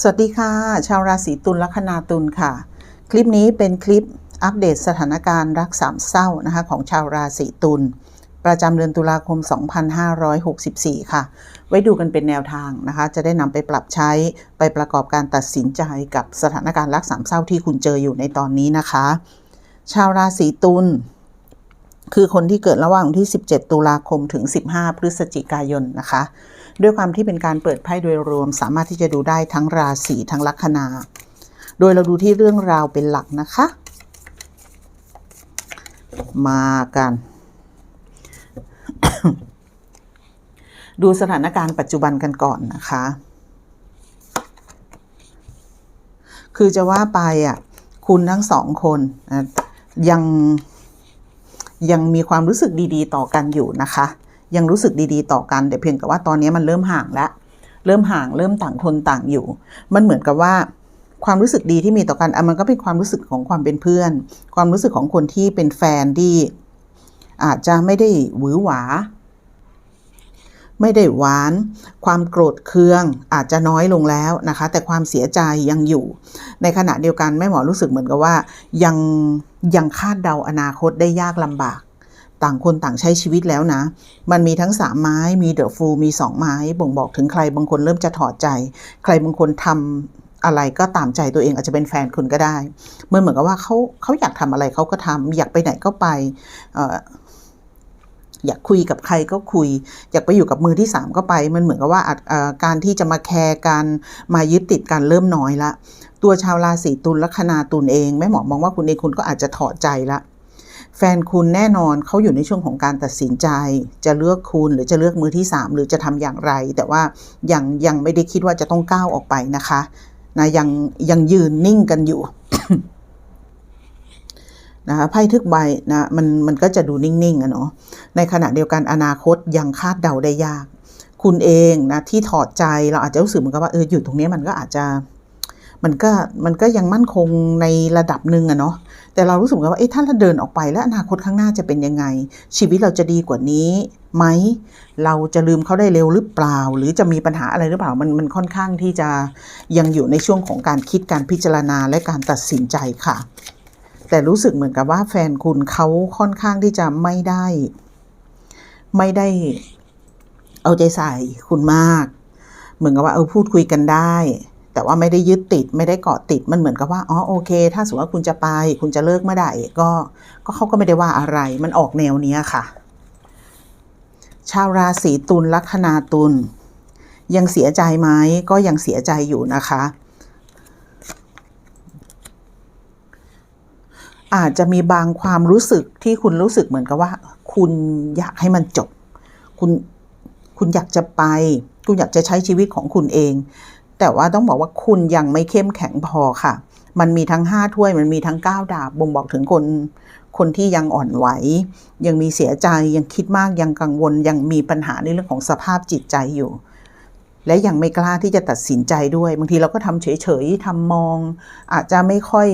สวัสดีค่ะ ชาวราศีตุลลัคนาตุลค่ะ คลิปนี้เป็นคลิปอัปเดตสถานการณ์รักสามเศร้านะคะของชาวราศีตุลประจำเดือนตุลาคม 2564 ค่ะ ไว้ดูกันเป็นแนวทางนะคะ จะได้นำไปปรับใช้ไปประกอบการตัดสินใจกับสถานการณ์รักสามเศร้าที่คุณเจออยู่ในตอนนี้นะคะ ชาวราศีตุลคือคนที่เกิดระหว่างที่ 17 ตุลาคมถึง 15 พฤศจิกายนนะคะ ด้วยความที่เป็นการเปิดไพ่โดยรวม สามารถที่จะดูได้ทั้งราศีทั้งลัคนา โดยเราดูที่เรื่องราวเป็นหลักนะคะ มากัน ดูสถานการณ์ปัจจุบันกันก่อนนะคะ คือจะว่าไปอะคุณทั้งสองคนยังยังมีความรู้สึกดี ๆ ต่อกันอยู่นะคะ ยังรู้สึกดีๆ ต่อกัน แต่เพียงแต่ว่าตอนนี้มันเริ่มห่างแล้วเริ่มห่างเริ่มต่างคนต่างอยู่ มันเหมือนกับว่าความรู้สึกดีที่มีต่อกันอะมันก็เป็นความรู้สึกของความเป็นเพื่อน ความรู้สึกของคนที่เป็นแฟนที่อาจจะไม่ได้หวือหวา ไม่ได้หวาน ความโกรธเคือง อาจจะน้อยลงแล้วนะคะ แต่ความเสียใจยังอยู่ ในขณะเดียวกันแม่หมอรู้สึกเหมือนกับว่า ยังยังคาดเดาอนาคตได้ยากลำบาก ต่างคนต่างใช้ชีวิตแล้วนะ มันมีทั้งสามไม้มีเดอะฟูมีสองไม้ บ่งบอกถึงใครบางคนเริ่มจะถอดใจ ใครบางคนทำอะไรก็ตามใจตัวเองอาจจะเป็นแฟนคุณก็ได้เมื่อเหมือนกับว่าเขาเขาอยากทำอะไรเขาก็ทำอยากไปไหนก็ไปอยากคุยกับใครก็คุย อยากไปอยู่กับมือที่สามก็ไป มันเหมือนกับว่าการที่จะมาแคร์กันมายึดติดกันเริ่มน้อยละ ตัวชาวราศีตุลลัคนาตุลเองแม่หมอมองว่าคุณเองคุณก็อาจจะถอดใจละ แฟนคุณแน่นอนเขาอยู่ในช่วงของการตัดสินใจ จะเลือกคุณหรือจะเลือกมือที่สามหรือจะทำอย่างไร แต่ว่ายังยังไม่ได้คิดว่าจะต้องก้าวออกไปนะคะนะยังยังยืนนิ่งกันอยู่นะคะไพ่ทึกใบนะมันมันก็จะดูนิ่งๆอะเนาะในขณะเดียวกันอนาคตยังคาดเดาได้ยาก คุณเองนะที่ถอดใจเราอาจจะรู้สึกเหมือนกับว่าเอออยู่ตรงนี้มันก็อาจจะ มันก็มันก็ยังมั่นคงในระดับหนึ่งอะเนาะแต่เรารู้สึกว่าเอ๊ะถ้าเราเดินออกไปแล้วอนาคตข้างหน้าจะเป็นยังไง ชีวิตเราจะดีกว่านี้ไหม เราจะลืมเขาได้เร็วหรือเปล่า หรือจะมีปัญหาอะไรหรือเปล่ามันมันค่อนข้างที่จะยังอยู่ในช่วงของการคิดการพิจารณาและการตัดสินใจค่ะ แต่รู้สึกเหมือนกับว่าแฟนคุณเขาค่อนข้างที่จะไม่ได้ ไม่ได้เอาใจใส่คุณมาก เหมือนกับว่าเออพูดคุยกันได้ แต่ว่าไม่ได้ยึดติดไม่ได้เกาะติดมันเหมือนกับว่าอ๋อโอเค ถ้าสมมติว่าคุณจะไป คุณจะเลิกเมื่อใดก็ก็เขาก็ไม่ได้ว่าอะไร มันออกแนวเนี้ยค่ะ ชาวราศีตุลลัคนาตุลยังเสียใจไหมก็ยังเสียใจอยู่นะคะ อาจจะมีบางความรู้สึกที่คุณรู้สึกเหมือนกับว่า คุณอยากให้มันจบ คุณคุณอยากจะไป คุณอยากจะใช้ชีวิตของคุณเอง แต่ว่าต้องบอกว่าคุณยังไม่เข้มแข็งพอค่ะ มันมีทั้งห้าถ้วยมันมีทั้งเก้าดาบบ่งบอกถึงคนคนที่ยังอ่อนไหว ยังมีเสียใจยังคิดมากยังกังวล ยังมีปัญหาในเรื่องของสภาพจิตใจอยู่ และยังไม่กล้าที่จะตัดสินใจด้วย บางทีเราก็ทำเฉยๆทำมอง อาจจะไม่ค่อย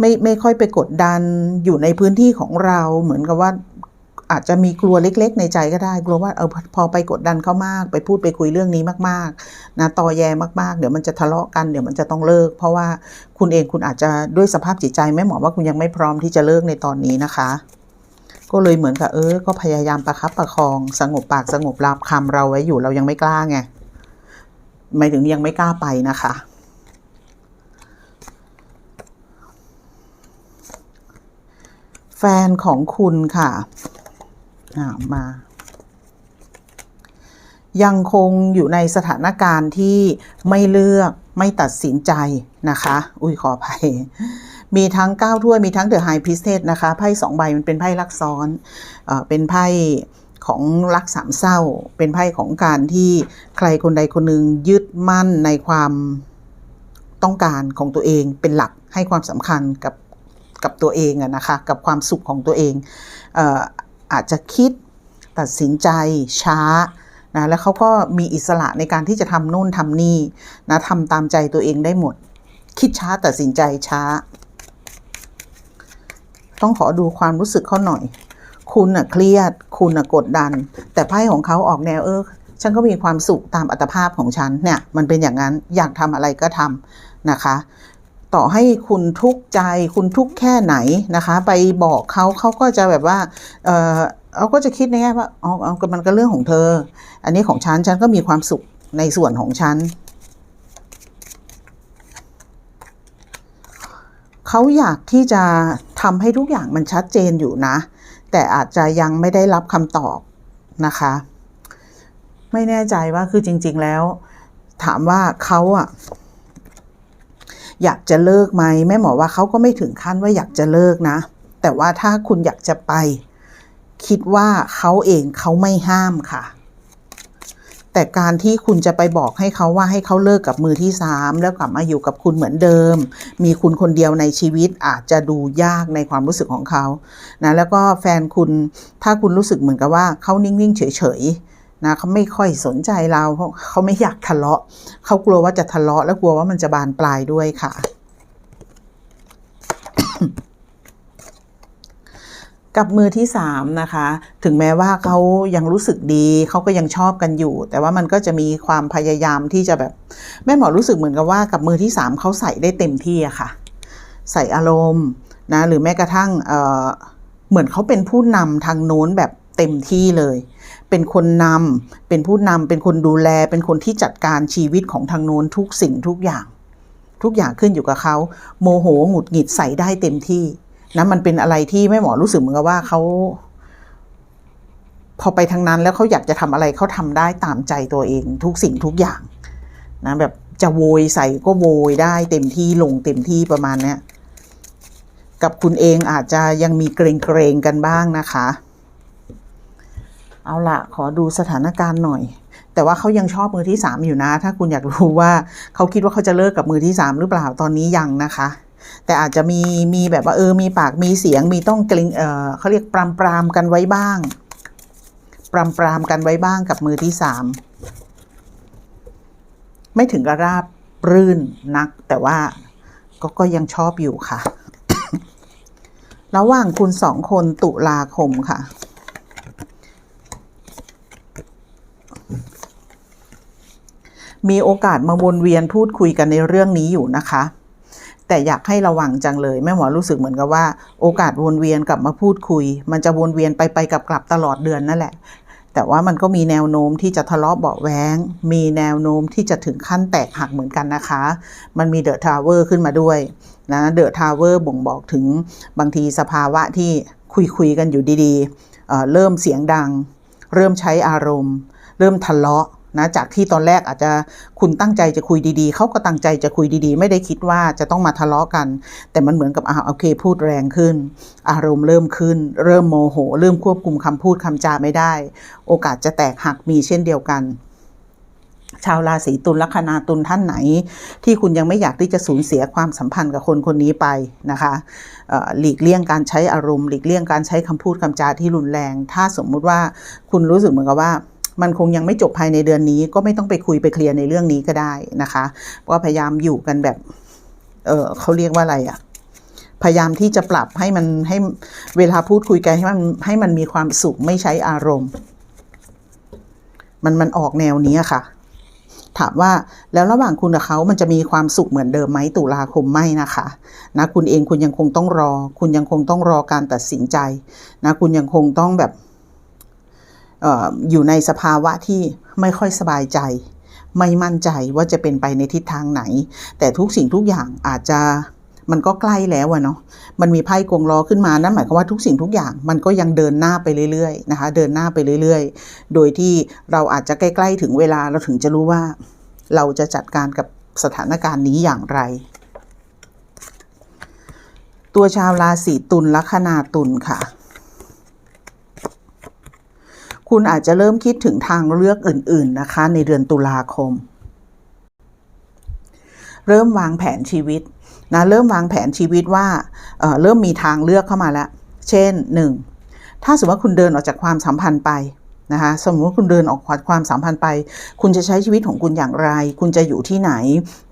ไม่ไม่ค่อยไปกดดันอยู่ในพื้นที่ของเราเหมือนกับว่า อาจจะมีกลัวเล็ก ๆ ในใจก็ได้ กลัวว่าเออพอไปกดดันเขามาก ไปพูดไปคุยเรื่องนี้มากๆนะตอแยมากๆ เดี๋ยวมันจะทะเลาะกันเดี๋ยวมันจะต้องเลิก เพราะว่าคุณเองคุณอาจจะด้วยสภาพจิตใจแม่เหมอว่าคุณยังไม่พร้อมที่จะเลิกในตอนนี้นะคะ ก็เลยเหมือนกับเออ ก็พยายามประคับประคอง สงบปากสงบรับคำเราไว้อยู่เรายังไม่กล้าไงหมายถึงยังไม่กล้าไปนะคะแฟนของคุณค่ะ มายังคงอยู่ในสถานการณ์ที่ไม่เลือกไม่ตัดสินใจนะคะ อุ้ยขออภัย มีทั้ง9ถ้วยมีทั้งเดอะไฮพิสเศษนะคะไพ่สองใบมันเป็นไพ่ลักซ้อนเออเป็นไพ่ของรักสามเศร้า เป็นไพ่ของการที่ใครคนใดคนหนึ่งยึดมั่นในความต้องการของตัวเองเป็นหลักให้ความสำคัญกับกับตัวเองอะนะคะ กับความสุขของตัวเองเออ อาจจะคิดตัดสินใจช้านะแล้วเขาก็มีอิสระในการที่จะทำโน่นทำนี่นะทำตามใจตัวเองได้หมด คิดช้าตัดสินใจช้า ต้องขอดูความรู้สึกเขาหน่อย คุณน่ะเครียด คุณน่ะกดดัน แต่ไพ่ของเขาออกแนวเออฉันก็มีความสุขตามอัตภาพของฉันเนี่ยมันเป็นอย่างนั้นอยากทำอะไรก็ทำนะคะ ต่อให้คุณทุกข์ใจคุณทุกข์แค่ไหนนะคะ ไปบอกเขาเขาก็จะแบบว่าเออเขาก็จะคิดในแง่ว่าอ๋อเอามันก็เรื่องของเธอ อันนี้ของฉันฉันก็มีความสุขในส่วนของฉันเขาอยากที่จะทำให้ทุกอย่างมันชัดเจนอยู่นะ แต่อาจจะยังไม่ได้รับคำตอบนะคะ ไม่แน่ใจว่าคือจริง ๆแล้ว ถามว่าเขาอะ อยากจะเลิกไหมแม่หมอว่าเขาก็ไม่ถึงขั้นว่าอยากจะเลิกนะ แต่ว่าถ้าคุณอยากจะไป คิดว่าเขาเองเขาไม่ห้ามค่ะ แต่การที่คุณจะไปบอกให้เขาว่าให้เขาเลิกกับมือที่สามแล้วกลับมาอยู่กับคุณเหมือนเดิม มีคุณคนเดียวในชีวิตอาจจะดูยากในความรู้สึกของเขานะแล้วก็แฟนคุณถ้าคุณรู้สึกเหมือนกับว่าเขานิ่งๆเฉยๆ นะเขาไม่ค่อยสนใจเราเพราะเขาไม่อยากทะเลาะ เขากลัวว่าจะทะเลาะ แล้วกลัวว่ามันจะบานปลายด้วยค่ะ กับมือที่สามนะคะ ถึงแม้ว่าเขายังรู้สึกดีเขาก็ยังชอบกันอยู่ แต่ว่ามันก็จะมีความพยายามที่จะแบบแม่หมอรู้สึกเหมือนกับว่ากับมือที่สามเขาใส่ได้เต็มที่อะค่ะ ใส่อารมณ์นะหรือแม้กระทั่งเเหมือนเขาเป็นผู้นำทางโน้นแบบ เต็มที่เลย เป็นคนนำเป็นผู้นำเป็นคนดูแล เป็นคนที่จัดการชีวิตของทางโน้นทุกสิ่งทุกอย่าง ทุกอย่างขึ้นอยู่กับเขา โมโหหงุดหงิดใส่ได้เต็มที่นะมันเป็นอะไรที่แม่หมอรู้สึกเหมือนกับว่าเขาพอไปทางนั้นแล้วเขาอยากจะทำอะไรเขาทำได้ตามใจตัวเอง ทุกสิ่งทุกอย่างนะแบบจะโวยใส่ก็โวยได้เต็มที่ลงเต็มที่ประมาณเนี้ยกับคุณเองอาจจะยังมีเกรงเกรงกันบ้างนะคะ เอาละขอดูสถานการณ์หน่อย แต่ว่าเขายังชอบมือที่สามอยู่นะ ถ้าคุณอยากรู้ว่าเขาคิดว่าเขาจะเลิกกับมือที่สามหรือเปล่าตอนนี้ยังนะคะ แต่อาจจะมีมีแบบว่าเออมีปากมีเสียงมีต้องเกรงเออเขาเรียกปรามปรามกันไว้บ้างปรามปรามกันไว้บ้างกับมือที่สามไม่ถึงกระราบรื่นนัก แต่ว่าก็ก็ยังชอบอยู่ค่ะ ระหว่างคุณสองคนตุลาคมค่ะ มีโอกาสมาวนเวียนพูดคุยกันในเรื่องนี้อยู่นะคะ แต่อยากให้ระวังจังเลยแม่หมอรู้สึกเหมือนกับว่า โอกาสวนเวียนกลับมาพูดคุย มันจะวนเวียนไปไปกับกลับตลอดเดือนนั่นแหละ แต่ว่ามันก็มีแนวโน้มที่จะทะเลาะเบาแว้งมีแนวโน้มที่จะถึงขั้นแตกหักเหมือนกันนะคะ มันมีเดอะทาวเวอร์ขึ้นมาด้วยนะเดอะทาวเวอร์บ่งบอกถึงบางทีสภาวะที่คุยคุยกันอยู่ดีๆเเริ่มเสียงดัง เริ่มใช้อารมณ์ เริ่มทะเลาะ นะจากที่ตอนแรกอาจจะคุณตั้งใจจะคุยดีๆ เขาก็ตั้งใจจะคุยดีๆ ไม่ได้คิดว่าจะต้องมาทะเลาะกัน แต่มันเหมือนกับอ่าโอเค พูดแรงขึ้น อารมณ์เริ่มขึ้น เริ่มโมโห เริ่มควบคุมคำพูดคำจาไม่ได้ โอกาสจะแตกหักมีเช่นเดียวกันชาวราศีตุลลัคนาตุลท่านไหน ที่คุณยังไม่อยากที่จะสูญเสียความสัมพันธ์กับคนคนนี้ไปนะคะหลีกเลี่ยงการใช้อารมณ์ หลีกเลี่ยงการใช้คำพูดคำจาที่รุนแรง ถ้าสมมุติว่าคุณรู้สึกเหมือนกับว่า มันคงยังไม่จบภายในเดือนนี้ ก็ไม่ต้องไปคุยไปเคลียร์ในเรื่องนี้ก็ได้นะคะก็พยายามอยู่กันแบบ เออเขาเรียกว่าอะไรอะ่ะพยายามที่จะปรับให้มันให้เวลาพูดคุยกันให้มันให้มันมีความสุขไม่ใช้อารมณ์ มันมันออกแนวนี้ค่ะ ถามว่าแล้วระหว่างคุณกับเขามันจะมีความสุขเหมือนเดิมไหมตุลาคมไม่นะคะนะคุณเองคุณยังคงต้องรอ คุณยังคงต้องรอการตัดสินใจ นะ คุณยังคงต้องแบบ อยู่ในสภาวะที่ไม่ค่อยสบายใจ ไม่มั่นใจว่าจะเป็นไปในทิศทางไหน แต่ทุกสิ่งทุกอย่างอาจจะมันก็ใกล้แล้วอะเนาะ มันมีไพ่กงล้อขึ้นมา นั่นหมายความว่าทุกสิ่งทุกอย่างมันก็ยังเดินหน้าไปเรื่อยๆนะคะ เดินหน้าไปเรื่อยๆ โดยที่เราอาจจะใกล้ๆถึงเวลาเราถึงจะรู้ว่า เราจะจัดการกับสถานการณ์นี้อย่างไร ตัวชาวราศีตุลลัคนาตุลค่ะ คุณอาจจะเริ่มคิดถึงทางเลือกอื่น ๆ นะคะ ในเดือนตุลาคม เริ่มวางแผนชีวิตนะเริ่มวางแผนชีวิตว่าเเริ่มมีทางเลือกเข้ามาแล้ว เช่น 1. ถ้าสมมติว่าคุณเดินออกจากความสัมพันธ์ไป นะคะสมมติว่าคุณเดินออกจาดความสัมพันธ์ไป คุณจะใช้ชีวิตของคุณอย่างไร คุณจะอยู่ที่ไหน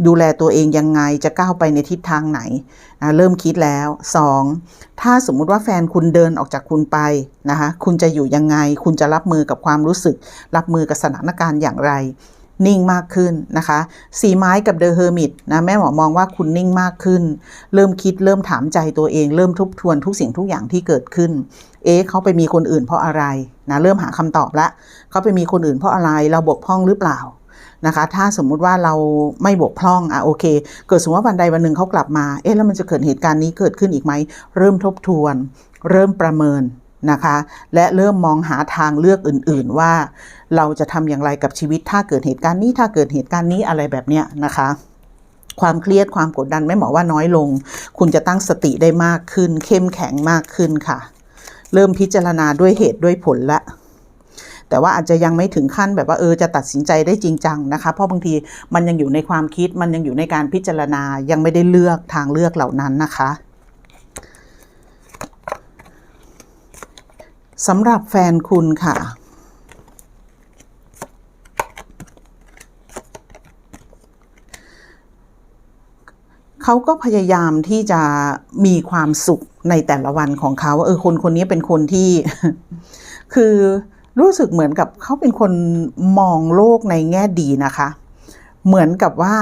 ดูแลตัวเองยังไงจะก้าวไปในทิศทางไหนนะเริ่มคิดแล้ว 2. ถ้าสมมุติว่าแฟนคุณเดินออกจากคุณไปนะคะคุณจะอยู่ยังไง คุณจะรับมือกับความรู้สึก รับมือกับสถานการณ์อย่างไร นิ่งมากขึ้นนะคะสีไม้กับเดอะเฮอร์มิตนะแม่หมอมองว่าคุณนิ่งมากขึ้น เริ่มคิดเริ่มถามใจตัวเอง เริ่มทบทวนทุกสิ่งทุกอย่างที่เกิดขึ้น เอ๊ะเขาไปมีคนอื่นเพราะอะไรนะเริ่มหาคำตอบละเขาไปมีคนอื่นเพราะอะไรเราบกพร่องหรือเปล่านะคะ ถ้าสมมุติว่าเราไม่บกพร่องอะโอเค เกิดสมมติว่าวันใดวันหนึ่งเขากลับมา เอ๊ะแล้วมันจะเกิดเหตุการณ์นี้เกิดขึ้นอีกไหม เริ่มทบทวน เริ่มประเมิน นะคะ และเริ่มมองหาทางเลือกอื่น ๆ ว่า เราจะทำอย่างไรกับชีวิตถ้าเกิดเหตุการณ์นี้ถ้าเกิดเหตุการณ์นี้อะไรแบบเนี้ยนะคะความเครียดความกดดันไม่หมอว่าน้อยลง คุณจะตั้งสติได้มากขึ้น เข้มแข็งมากขึ้นค่ะ เริ่มพิจารณาด้วยเหตุด้วยผลละ แต่ว่าอาจจะยังไม่ถึงขั้นแบบว่าเออจะตัดสินใจได้จริงจังนะคะ เพราะบางทีมันยังอยู่ในความคิดมันยังอยู่ในการพิจารณายังไม่ได้เลือกทางเลือกเหล่านั้นนะคะ สำหรับแฟนคุณค่ะ เขาก็พยายามที่จะมีความสุขในแต่ละวันของเขา เออคนคนนี้เป็นคนที่ คือรู้สึกเหมือนกับเขาเป็นคนมองโลกในแง่ดีนะคะ เหมือนกับว่า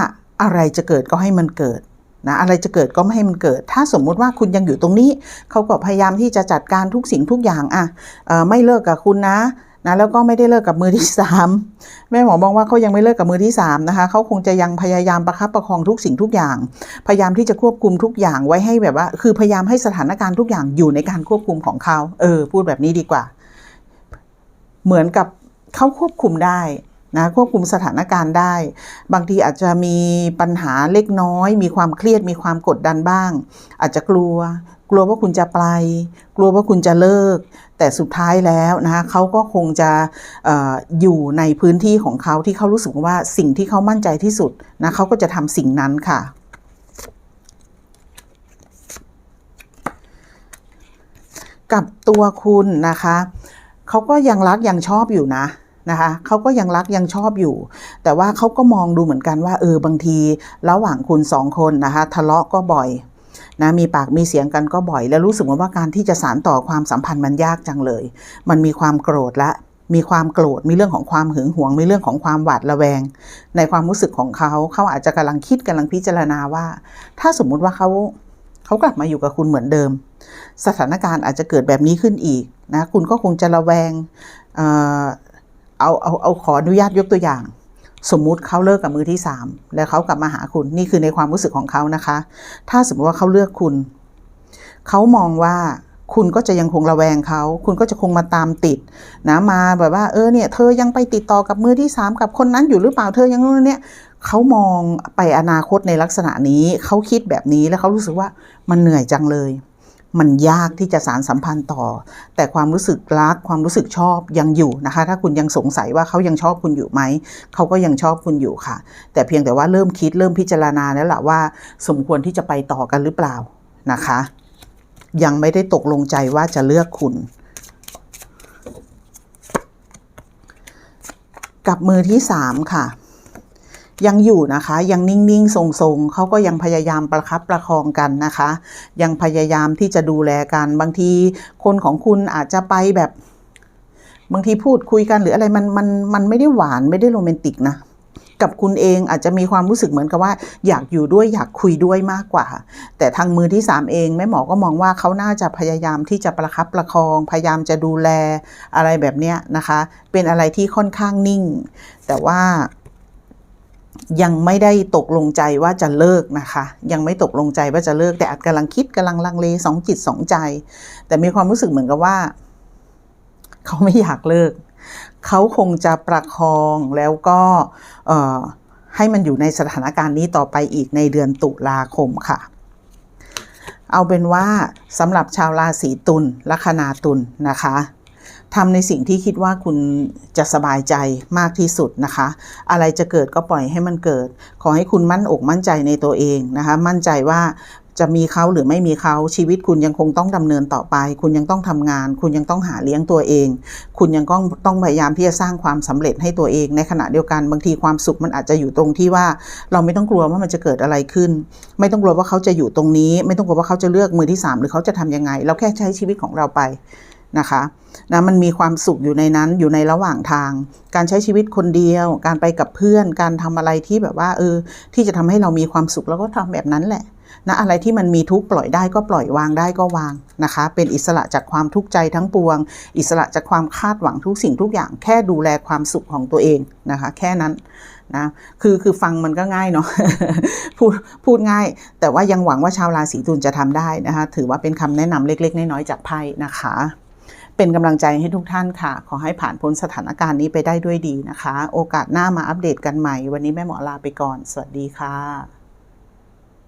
อะไรจะเกิดก็ให้มันเกิด นะอะไรจะเกิดก็ไม่ให้มันเกิด ถ้าสมมุติว่าคุณยังอยู่ตรงนี้ เขาก็พยายามที่จะจัดการทุกสิ่งทุกอย่างอะไม่เลิกกับคุณนะนะแล้วก็ไม่ได้เลิกกับมือที่สามแม่หมอมองว่าเขายังไม่เลิกกับมือที่สามนะคะเขาคงจะยังพยายามประคับประคองทุกสิ่งทุกอย่าง พยายามที่จะควบคุมทุกอย่างไว้ให้แบบว่า คือพยายามให้สถานการณ์ทุกอย่างอยู่ในการควบคุมของเขาเออพูดแบบนี้ดีกว่า เหมือนกับเขาควบคุมได้ นะควบคุมสถานการณ์ได้ บางทีอาจจะมีปัญหาเล็กน้อย มีความเครียดมีความกดดันบ้าง อาจจะกลัว กลัวว่าคุณจะไป กลัวว่าคุณจะเลิก แต่สุดท้ายแล้วนะคะเขาก็คงจะออยู่ในพื้นที่ของเขาที่เขารู้สึกว่าสิ่งที่เขามั่นใจที่สุดนะเขาก็จะทำสิ่งนั้นค่ะกับตัวคุณนะคะ เขาก็ยังรักยังชอบอยู่นะ นะคะเขาก็ยังรักยังชอบอยู่ แต่ว่าเขาก็มองดูเหมือนกันว่าเออบางทีระหว่างคุณสองคนนะคะทะเลาะก็บ่อยนะมีปากมีเสียงกันก็บ่อย แล้วรู้สึกว่าการที่จะสานต่อความสัมพันธ์มันยากจังเลย มันมีความโกรธละมีความโกรธ มีเรื่องของความหึงหวง มีเรื่องของความหวาดระแวง ในความรู้สึกของเขาเขาอาจจะกำลังคิดกำลังพิจารณาว่า ถ้าสมมุติว่าเขาเขากลับมาอยู่กับคุณเหมือนเดิม สถานการณ์อาจจะเกิดแบบนี้ขึ้นอีกนะคุณก็คงจะระแวง เอาเอาเอาขออนุญาตยกตัวอย่าง สมมุติเขาเลิกกับมือที่สามแล้วเขากลับมาหาคุณนี่คือในความรู้สึกของเขานะคะ ถ้าสมมติว่าเขาเลือกคุณ เขามองว่าคุณก็จะยังคงระแวงเขา คุณก็จะคงมาตามติดนะมาแบบว่าเออเนี่ยเธอยังไปติดต่อกับมือที่สามกับคนนั้นอยู่หรือเปล่าเธอยังนู่นเนี่ยเขามองไปอนาคตในลักษณะนี้ เขาคิดแบบนี้แล้วเขารู้สึกว่ามันเหนื่อยจังเลย มันยากที่จะสารสัมพันธ์ต่อ แต่ความรู้สึกรักความรู้สึกชอบยังอยู่นะคะ ถ้าคุณยังสงสัยว่าเขายังชอบคุณอยู่ไหม เขาก็ยังชอบคุณอยู่ค่ะ แต่เพียงแต่ว่าเริ่มคิดเริ่มพิจารณาแล้วล่ะว่า สมควรที่จะไปต่อกันหรือเปล่านะคะ ยังไม่ได้ตกลงใจว่าจะเลือกคุณกับมือที่สามค่ะ ยังอยู่นะคะ ยังนิ่งๆ ทรงๆเขาก็ยังพยายามประคับประคองกันนะคะ ยังพยายามที่จะดูแลกันบางทีคนของคุณอาจจะไปแบบ บางทีพูดคุยกันหรืออะไรมันมันมันไม่ได้หวานไม่ได้โรแมนติกนะกับคุณเองอาจจะมีความรู้สึกเหมือนกับว่า อยากอยู่ด้วยอยากคุยด้วยมากกว่า แต่ทางมือที่สามเองแม่หมอก็มองว่าเขาน่าจะพยายามที่จะประคับประคอง พยายามจะดูแลอะไรแบบเนี้ยนะคะ เป็นอะไรที่ค่อนข้างนิ่ง แต่ว่า ยังไม่ได้ตกลงใจว่าจะเลิกนะคะ ยังไม่ตกลงใจว่าจะเลิก แต่อาจกำลังคิดกำลังลังเลสองจิตสองใจ แต่มีความรู้สึกเหมือนกับว่า เขาไม่อยากเลิก เขาคงจะประคองแล้วก็ให้มันอยู่ในสถานการณ์นี้ต่อไปอีกในเดือนตุลาคมค่ะ เอาเป็นว่าสำหรับชาวราศีตุลลัคนาตุลนะคะ ทำในสิ่งที่คิดว่าคุณจะสบายใจมากที่สุดนะคะ อะไรจะเกิดก็ปล่อยให้มันเกิด ขอให้คุณมั่นอกมั่นใจในตัวเองนะคะ มั่นใจว่าจะมีเขาหรือไม่มีเขาชีวิตคุณยังคงต้องดำเนินต่อไป คุณยังต้องทำงาน คุณยังต้องหาเลี้ยงตัวเอง คุณยังต้องต้องพยายามที่จะสร้างความสำเร็จให้ตัวเอง ในขณะเดียวกันบางทีความสุขมันอาจจะอยู่ตรงที่ว่า เราไม่ต้องกลัวว่ามันจะเกิดอะไรขึ้น ไม่ต้องกลัวว่าเขาจะอยู่ตรงนี้ ไม่ต้องกลัวว่าเขาจะเลือกมือที่สามหรือเขาจะทำยังไง เราแค่ใช้ชีวิตของเราไป นะคะนะมันมีความสุขอยู่ในนั้นอยู่ในระหว่างทาง การใช้ชีวิตคนเดียว การไปกับเพื่อน การทำอะไรที่แบบว่าเออ ที่จะทำให้เรามีความสุขเราก็ทำแบบนั้นแหละนะอะไรที่มันมีทุกปล่อยได้ก็ปล่อยวางได้ก็วางนะคะ เป็นอิสระจากความทุกข์ใจทั้งปวง อิสระจากความคาดหวังทุกสิ่งทุกอย่าง แค่ดูแลความสุขของตัวเองนะคะ แค่นั้นนะคือคือฟังมันก็ง่ายเนาะพูดพูดง่าย แต่ว่ายังหวังว่าชาวราศีตุลจะทำได้นะคะ ถือว่าเป็นคำแนะนำเล็ก ๆ น้อยๆจากไพ่นะคะ เป็นกำลังใจให้ทุกท่านค่ะ ขอให้ผ่านพ้นสถานการณ์นี้ไปได้ด้วยดีนะคะ โอกาสหน้ามาอัปเดตกันใหม่ วันนี้แม่หมอลาไปก่อน สวัสดีค่ะ